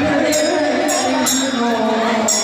人生几何能够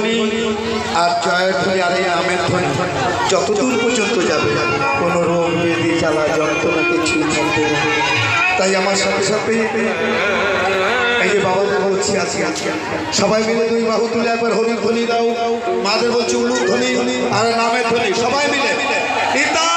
উলুধ্বনি আর জয়ের ধ্বনি আর এই আমের ধ্বনি যতদূর পর্যন্ত যাবে, কোনো রোগ বেদি জ্বালা, যন্ত্রণা কিছু থাকবে তাই আমার সাথে সাথে এই যে বাবাকে বলছি আছি আছি সবাই মিলে দুই বাহু তুলে একবার হরির ধ্বনি দাও। মাদের বলছি উলুর ধ্বনি আর নামের ধ্বনি, সবাই মিলে। নিতাই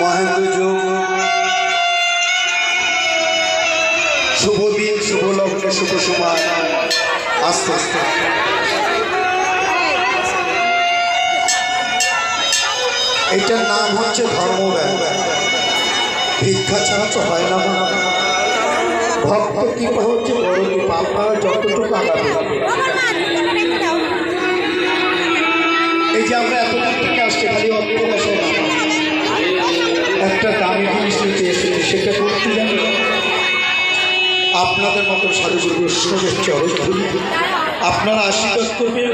মহেন্দ্র যোগ। শুভ দিন, শুভ লগ্নে শুভ সময়। আস্তে আস্তে। এটার নাম হচ্ছে ধর্মব্যাগ ভিক্ষা ছাড়া তো হয় না। ভক্ত কৃপা হচ্ছে বড় কৃপা। আপনারা যতটুকু আগাবে এই যে আমরা এতদিন একটা সেটা করতে আপনাদের মতো সাধুগুরু বৈষ্ণবের চরণ ধরি আপনারা আশীর্বাদ করবেন,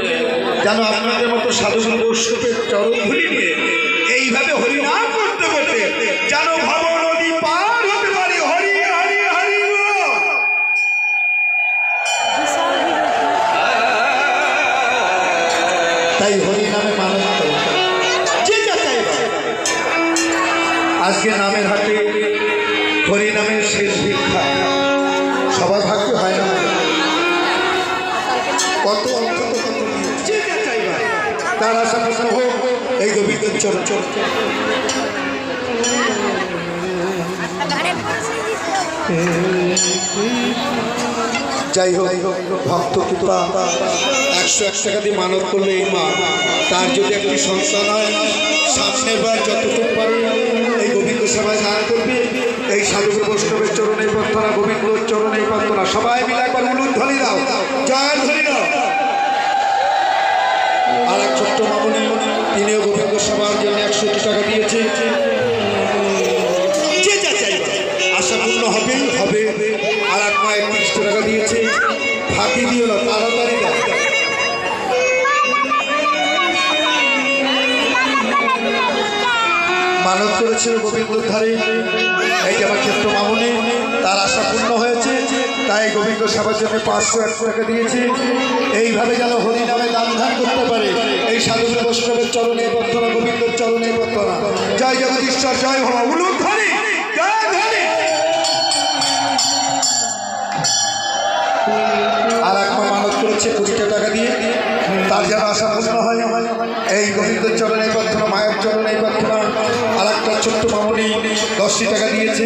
যেন আপনাদের মতো সাধুগুরু বৈষ্ণবের চরণ ধরি নিয়ে এইভাবে হরিনাম আজকে নামের হাতে হরি নামের শেষ ভিক্ষা। সবার ভাগ্য হয় না। কত অন্তত তার আশা পূর্ণ হোক, এই গোবিন্দ চরণ চরণ যাই হোক, ভক্ত একশো এক টাকা দিয়ে মানত করলে এই মা। তার যদি একটি সন্তান হয় সামনের বার যতটুকু পারে এই গোবিন্দ সভায় দান করবে। এই সাধুগুরু বৈষ্ণবের চরণে প্রার্থনা গোবিন্দ চরণে প্রার্থনা, সবাই মিলে একবার উলুদ ধরি দাও। জয় ধ্বনি দাও আর এক ছোট্ট মামনি, তিনিও গোবিন্দ সভার জন্য একশো টাকা দিয়েছে। আশা পূর্ণ হবে হবে। আর এক মা একত্রিশ টাকা দিয়েছে। ফাঁকি দিও না, তাড়াতাড়ি মানত করেছিল গোবিন্দ ধারে। এই যে আমার ক্ষেত্র মামনি, তার আশা পূর্ণ হয়েছে, তাই গোবিন্দ সেবার জন্য পাঁচশো একশো টাকা দিয়েছে। এইভাবে যেন হরি নামে দান ধান করতে পারে। এই সাধু বৈষ্ণবের চরণে প্রার্থনা, গোবিন্দর চরণে প্রার্থনা। জয় জগদীশ্বর, জয় হওয়া উলুক আর এক মা মানত করেছে কোটিটা টাকা দিয়ে। তার যেন আশা পূর্ণ হয়, এই গোবিন্দের চরণে প্রার্থনা মায়ের চরণে প্রার্থনা আর একটা ছোট্ট মামনি দশটি টাকা দিয়েছে।